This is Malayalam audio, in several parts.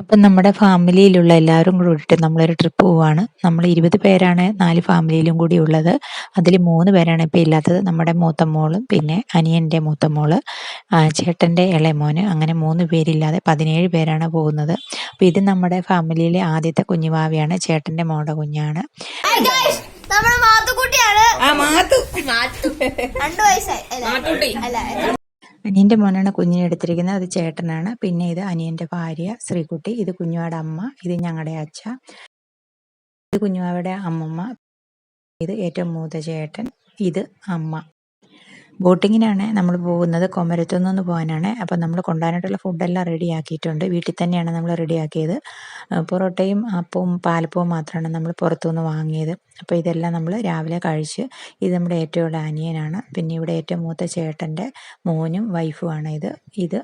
അപ്പം നമ്മുടെ ഫാമിലിയിലുള്ള എല്ലാവരും കൂടിയിട്ട് നമ്മളൊരു ട്രിപ്പ് പോവാണ്. നമ്മൾ ഇരുപത് പേരാണ് നാല് ഫാമിലിയിലും കൂടി ഉള്ളത്. അതിൽ മൂന്ന് പേരാണ് ഇപ്പോൾ ഇല്ലാത്തത്. നമ്മുടെ മൂത്ത മോളും പിന്നെ അനിയന്റെ മൂത്ത മോൾ ചേട്ടന്റെ ഇളയ മോന് അങ്ങനെ മൂന്ന് പേരില്ലാതെ പതിനേഴ് പേരാണ് പോകുന്നത്. അപ്പോൾ ഇത് നമ്മുടെ ഫാമിലിയിലെ ആദ്യത്തെ കുഞ്ഞുവാവിയാണ്. ചേട്ടന്റെ മോളുടെ കുഞ്ഞാണ്. Hi guys, നമ്മുടെ മാത്തുക്കുട്ടിയാണ്. ആ മാത്തു. രണ്ടു വയസ്സായി. അല്ല അനിയന്റെ മോനാണ് കുഞ്ഞിനെ എടുത്തിരിക്കുന്നത്. അത് ചേട്ടനാണ്. പിന്നെ ഇത് അനിയന്റെ ഭാര്യ ശ്രീകുട്ടി ഇത് കുഞ്ഞുവാടെ അമ്മ ഇത് ഞങ്ങളുടെ അച്ഛ ഇത് കുഞ്ഞുവാവയുടെ അമ്മമ്മ ഇത് ഏറ്റവും മൂത്ത ചേട്ടൻ ഇത് അമ്മ. ബോട്ടിങ്ങിനാണ് നമ്മൾ പോകുന്നത്. കൊമരത്തു നിന്ന് പോകാനാണ്. അപ്പം നമ്മൾ കൊണ്ടുപോകാനായിട്ടുള്ള ഫുഡെല്ലാം റെഡി ആക്കിയിട്ടുണ്ട് വീട്ടിൽ തന്നെയാണ് നമ്മൾ റെഡിയാക്കിയത്. പൊറോട്ടയും അപ്പവും പാലപ്പവും മാത്രമാണ് നമ്മൾ പുറത്തുനിന്ന് വാങ്ങിയത്. അപ്പോൾ ഇതെല്ലാം നമ്മൾ രാവിലെ കഴിച്ച് ഇത് നമ്മുടെ ഏറ്റവും ഉള്ള അനിയനാണ്. പിന്നെ ഇവിടെ ഏറ്റവും മൂത്ത ചേട്ടന്റെ മോനും വൈഫുമാണ് ഇത്. ഇത്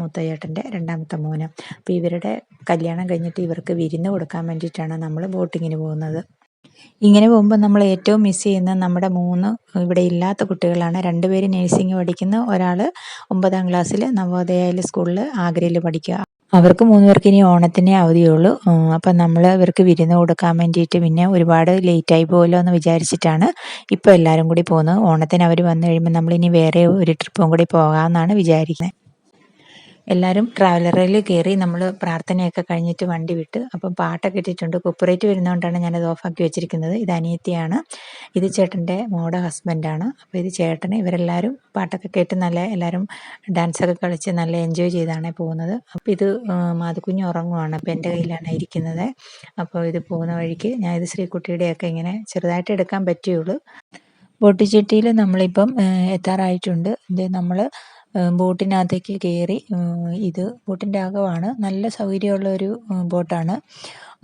മൂത്ത ചേട്ടന്റെ രണ്ടാമത്തെ മോനും. അപ്പോൾ ഇവരുടെ കല്യാണം കഴിഞ്ഞിട്ട് ഇവർക്ക് വിരുന്ന് കൊടുക്കാൻ വേണ്ടിയിട്ടാണ് നമ്മൾ ബോട്ടിങ്ങിന് പോകുന്നത്. ഇങ്ങനെ പോകുമ്പോൾ നമ്മൾ ഏറ്റവും മിസ് ചെയ്യുന്ന നമ്മുടെ മൂന്ന് ഇവിടെ ഇല്ലാത്ത കുട്ടികളാണ്. രണ്ടുപേര് നഴ്സിംഗ് പഠിക്കുന്ന ഒരാൾ ഒമ്പതാം ക്ലാസ്സിൽ നവോദയയിൽ സ്കൂളിൽ ആഗ്രയിൽ പഠിക്കുക. അവർക്ക് മൂന്ന് പേർക്ക് ഇനി ഓണത്തിനെ അവധിയുള്ളൂ. അപ്പം നമ്മൾ ഇവർക്ക് വിരുന്ന് കൊടുക്കാൻ വേണ്ടിയിട്ട് പിന്നെ ഒരുപാട് ലേറ്റായി പോകുമല്ലോ എന്ന് വിചാരിച്ചിട്ടാണ് ഇപ്പോൾ എല്ലാവരും കൂടി പോകുന്നത്. ഓണത്തിന് അവർ വന്നു കഴിയുമ്പോൾ നമ്മളിനി വേറെ ഒരു ട്രിപ്പും കൂടി പോകാമെന്നാണ് വിചാരിക്കുന്നത് എല്ലാവരും ട്രാവലറിൽ കയറി നമ്മൾ പ്രാർത്ഥനയൊക്കെ കഴിഞ്ഞിട്ട് വണ്ടി വിട്ട് അപ്പം പാട്ടൊക്കെ ഇട്ടിട്ടുണ്ട്. കോപ്പറേറ്റ് വരുന്നതുകൊണ്ടാണ് ഞാനത് ഓഫാക്കി വെച്ചിരിക്കുന്നത്. ഇത് അനിയത്തിയാണ്. ഇത് ചേട്ടന്റെ മോടെ ഹസ്ബൻഡാണ്. അപ്പോൾ ഇത് ചേട്ടന് ഇവരെല്ലാവരും പാട്ടൊക്കെ കേട്ട് നല്ല എല്ലാവരും ഡാൻസൊക്കെ കളിച്ച് നല്ല എൻജോയ് ചെയ്താണ് പോകുന്നത്. അപ്പോൾ ഇത് മാതുക്കുഞ്ഞ് ഉറങ്ങുവാണ്. അപ്പോൾ എന്റെ കയ്യിലാണ് ഇരിക്കുന്നത്. അപ്പോൾ ഇത് പോകുന്ന വഴിക്ക് ഞാൻ ഇത് ശ്രീകുട്ടിയുടെയൊക്കെ ഇങ്ങനെ ചെറുതായിട്ട് എടുക്കാൻ പറ്റുകയുള്ളൂ. ബോട്ടിച്ചെട്ടിയിൽ നമ്മളിപ്പം എത്താറായിട്ടുണ്ട്. ഇത് നമ്മൾ ബോട്ടിനകത്തേക്ക് കയറി ഇത് ബോട്ടിന്റെ അകമാണ്. നല്ല സൗകര്യമുള്ള ഒരു ബോട്ടാണ്.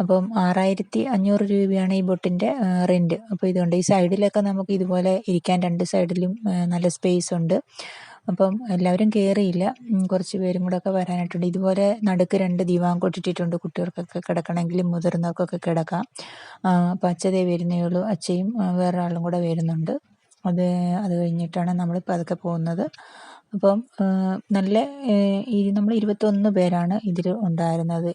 അപ്പം ആറായിരത്തി അഞ്ഞൂറ് രൂപയാണ് ഈ ബോട്ടിന്റെ റെന്റ് അപ്പോൾ ഇതുകൊണ്ട് ഈ സൈഡിലൊക്കെ നമുക്ക് ഇതുപോലെ ഇരിക്കാൻ രണ്ട് സൈഡിലും നല്ല സ്പേസ് ഉണ്ട്. അപ്പം എല്ലാവരും കയറിയില്ല കുറച്ച് പേരും കൂടെ ഒക്കെ വരാനായിട്ടുണ്ട്. ഇതുപോലെ നടുക്ക് രണ്ട് ദിവാൻ കൊട്ടിട്ടിട്ടുണ്ട് കുട്ടികൾക്കൊക്കെ കിടക്കണമെങ്കിലും മുതിർന്നവർക്കൊക്കെ കിടക്കാം. അപ്പം അച്ഛതേ വരുന്നേ ഉള്ളൂ. അച്ഛയും വേറൊരാളും കൂടെ വരുന്നുണ്ട്. അത് അത് കഴിഞ്ഞിട്ടാണ് നമ്മൾ പതുക്കെ പോകുന്നത്. അപ്പം നല്ല ഈ നമ്മൾ ഇരുപത്തൊന്ന് പേരാണ് ഇതിൽ ഉണ്ടായിരുന്നത്.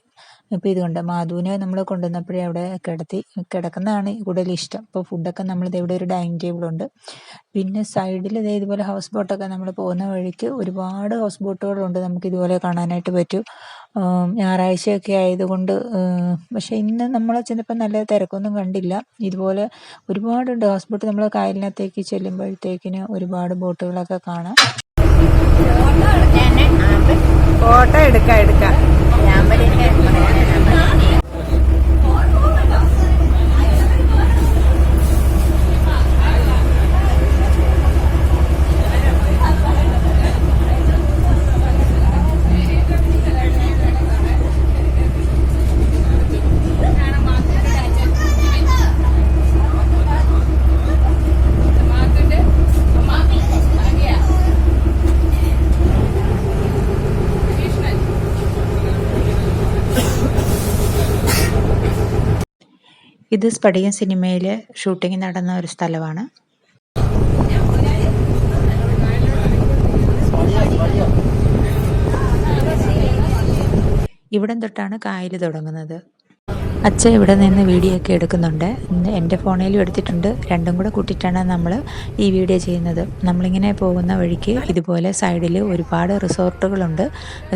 അപ്പോൾ ഇതുകൊണ്ട് കണ്ട് മാധുവിനെ നമ്മൾ കൊണ്ടുവന്നപ്പോഴേ അവിടെ കിടത്തി കിടക്കുന്നതാണ് കൂടുതൽ ഇഷ്ടം. അപ്പോൾ ഫുഡൊക്കെ നമ്മൾ ഇവിടെ ഒരു ഡൈനിങ് ടേബിളുണ്ട് പിന്നെ സൈഡിൽ ഇതേ ഇതുപോലെ ഹൗസ് ബോട്ടൊക്കെ നമ്മൾ പോകുന്ന വഴിക്ക് ഒരുപാട് ഹൗസ് ബോട്ടുകളുണ്ട് നമുക്ക് ഇതുപോലെ കാണാനായിട്ട് പറ്റും. ഞായറാഴ്ചയൊക്കെ ആയതുകൊണ്ട് പക്ഷേ ഇന്ന് നമ്മൾ ചെന്നപ്പോൾ നല്ല തിരക്കൊന്നും കണ്ടില്ല. ഇതുപോലെ ഒരുപാടുണ്ട്. ഹൗസ് ബോട്ട് നമ്മൾ കായലിനകത്തേക്ക് ചെല്ലുമ്പോഴത്തേക്കിന് ഒരുപാട് ബോട്ടുകളൊക്കെ കാണാം. ഫോട്ടോ എടുക്കാം എടുക്കാം. ഇത് സ്പടികം സിനിമയിലെ ഷൂട്ടിംഗ് നടന്ന ഒരു സ്ഥലമാണ്. ഇവിടം തൊട്ടാണ് കായൽ തുടങ്ങുന്നത്. അച്ഛൻ ഇവിടെ നിന്ന് വീഡിയോ ഒക്കെ എടുക്കുന്നുണ്ട്. എന്റെ ഫോണിലും എടുത്തിട്ടുണ്ട്. രണ്ടും കൂടെ കൂട്ടിയിട്ടാണ് നമ്മൾ ഈ വീഡിയോ ചെയ്യുന്നത്. നമ്മളിങ്ങനെ പോകുന്ന വഴിക്ക് ഇതുപോലെ സൈഡിൽ ഒരുപാട് റിസോർട്ടുകളുണ്ട്.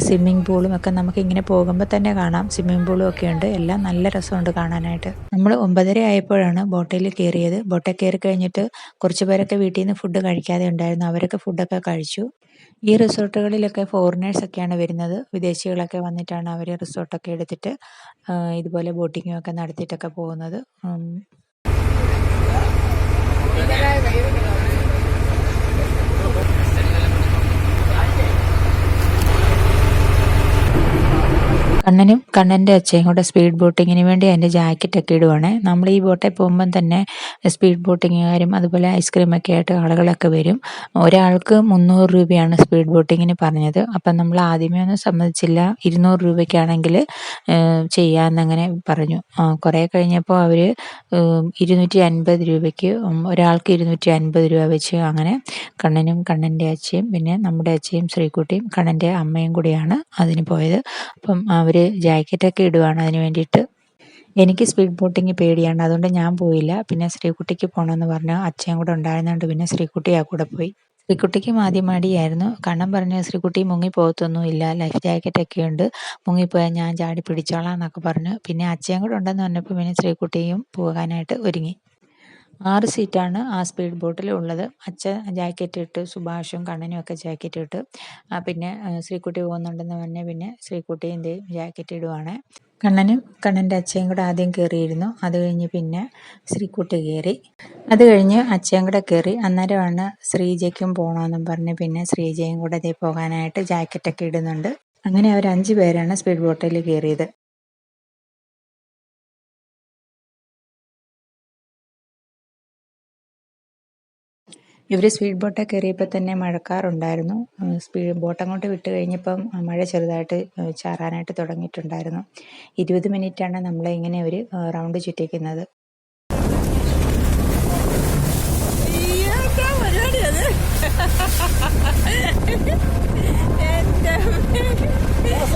സ്വിമ്മിംഗ് പൂളും ഒക്കെ നമുക്ക് ഇങ്ങനെ പോകുമ്പോൾ തന്നെ കാണാം. സ്വിമ്മിംഗ് പൂളും ഒക്കെ ഉണ്ട്. എല്ലാം നല്ല രസമുണ്ട് കാണാനായിട്ട്. നമ്മൾ ഒമ്പതര ആയപ്പോഴാണ് ബോട്ടിൽ കയറിയത് ബോട്ടിൽ കയറി കഴിഞ്ഞിട്ട് കുറച്ച് പേരൊക്കെ വീട്ടിൽ നിന്ന് ഫുഡ് കഴിക്കാതെ ഉണ്ടായിരുന്നു. അവരൊക്കെ ഫുഡൊക്കെ കഴിച്ചു. ഈ റിസോർട്ടുകളിലൊക്കെ ഫോറിനേഴ്സൊക്കെയാണ് വരുന്നത്. വിദേശികളൊക്കെ വന്നിട്ടാണ് അവർ റിസോർട്ടൊക്കെ എടുത്തിട്ട് ആ, ഇതുപോലെ ബോട്ടിങ്ങും ഒക്കെ നടത്തിയിട്ടൊക്കെ പോകുന്നത്. കണ്ണനും കണ്ണന്റെ അച്ഛയും കൂടെ സ്പീഡ് ബോട്ടിങ്ങിന് വേണ്ടി അതിന്റെ ജാക്കറ്റൊക്കെ ഇടുവാണ്. നമ്മൾ ഈ ബോട്ടിൽ പോകുമ്പം തന്നെ സ്പീഡ് ബോട്ടിങ്ങുകാരും അതുപോലെ ഐസ്ക്രീമൊക്കെ ആയിട്ട് ആളുകളൊക്കെ വരും. ഒരാൾക്ക് മുന്നൂറ് രൂപയാണ് സ്പീഡ് ബോട്ടിങ്ങിന് പറഞ്ഞത്. അപ്പം നമ്മൾ ആദ്യമേ ഒന്നും സമ്മതിച്ചില്ല. ഇരുന്നൂറ് രൂപയ്ക്കാണെങ്കിൽ ചെയ്യാമെന്നങ്ങനെ പറഞ്ഞു. കുറേ കഴിഞ്ഞപ്പോൾ അവർ ഇരുന്നൂറ്റി അൻപത് രൂപയ്ക്ക് ഒരാൾക്ക് ഇരുന്നൂറ്റി അൻപത് രൂപ വെച്ച് അങ്ങനെ കണ്ണനും കണ്ണന്റെ അച്ഛയും പിന്നെ നമ്മുടെ അച്ഛയും ശ്രീകുട്ടിയും കണ്ണന്റെ അമ്മയും കൂടിയാണ് അതിന് പോയത്. അപ്പം അവർ അവർ ജാക്കറ്റൊക്കെ ഇടുവാണ് അതിന് വേണ്ടിയിട്ട്. എനിക്ക് സ്പീഡ് ബോട്ടിങ് പേടിയാണ്. അതുകൊണ്ട് ഞാൻ പോയില്ല. പിന്നെ ശ്രീകുട്ടിക്ക് പോകണമെന്ന് പറഞ്ഞു അച്ഛൻ കൂടെ ഉണ്ടായിരുന്നതുകൊണ്ട് പിന്നെ ശ്രീകുട്ടി ആ കൂടെ പോയി. ശ്രീകുട്ടിക്ക് ആദ്യം മടിയായിരുന്നു കണ്ണം പറഞ്ഞു ശ്രീകുട്ടി മുങ്ങി പോകത്തൊന്നുമില്ല ലൈഫ് ജാക്കറ്റൊക്കെ ഉണ്ട്. മുങ്ങിപ്പോയാൽ ഞാൻ ചാടി പിടിച്ചോളാം എന്നൊക്കെ പറഞ്ഞു പിന്നെ അച്ഛൻ കൂടെ ഉണ്ടെന്ന് പറഞ്ഞപ്പോൾ പിന്നെ ശ്രീകുട്ടിയും പോകാനായിട്ട് ഒരുങ്ങി. ആറ് സീറ്റാണ് ആ സ്പീഡ് ബോട്ടിൽ ഉള്ളത്. അച്ഛൻ ജാക്കറ്റ് ഇട്ട് സുഭാഷും കണ്ണനും ഒക്കെ ജാക്കറ്റ് ഇട്ട്. പിന്നെ ശ്രീക്കുട്ടി പോകുന്നുണ്ടെന്ന് പറഞ്ഞ് പിന്നെ ശ്രീകുട്ടിയും ദേ ജാക്കറ്റ് ഇടുവാണ്. കണ്ണനും കണ്ണന്റെ അച്ഛയും കൂടെ ആദ്യം കയറിയിരുന്നു അത് കഴിഞ്ഞ് പിന്നെ ശ്രീക്കുട്ടി കയറി അത് കഴിഞ്ഞ് അച്ഛയും കൂടെ കയറി അന്നേരമാണ് ശ്രീജയ്ക്കും പോകണമെന്നും പറഞ്ഞ് പിന്നെ ശ്രീജയും കൂടെ ദേ പോകാനായിട്ട് ജാക്കറ്റൊക്കെ ഇടുന്നുണ്ട്. അങ്ങനെ അവർ അഞ്ച് പേരാണ് സ്പീഡ് ബോട്ടിൽ കയറിയത്. ഇവർ സ്പീഡ് ബോട്ടിൽ കയറിയപ്പോൾ തന്നെ മഴക്കാറുണ്ടായിരുന്നു സ്പീഡ് ബോട്ട് അങ്ങോട്ട് വിട്ട് കഴിഞ്ഞപ്പം മഴ ചെറുതായിട്ട് ചാറാനായിട്ട് തുടങ്ങിയിട്ടുണ്ടായിരുന്നു. ഇരുപത് മിനിറ്റാണ് നമ്മളെ ഇങ്ങനെ ഒരു റൗണ്ട് ചുറ്റിക്കുന്നത്.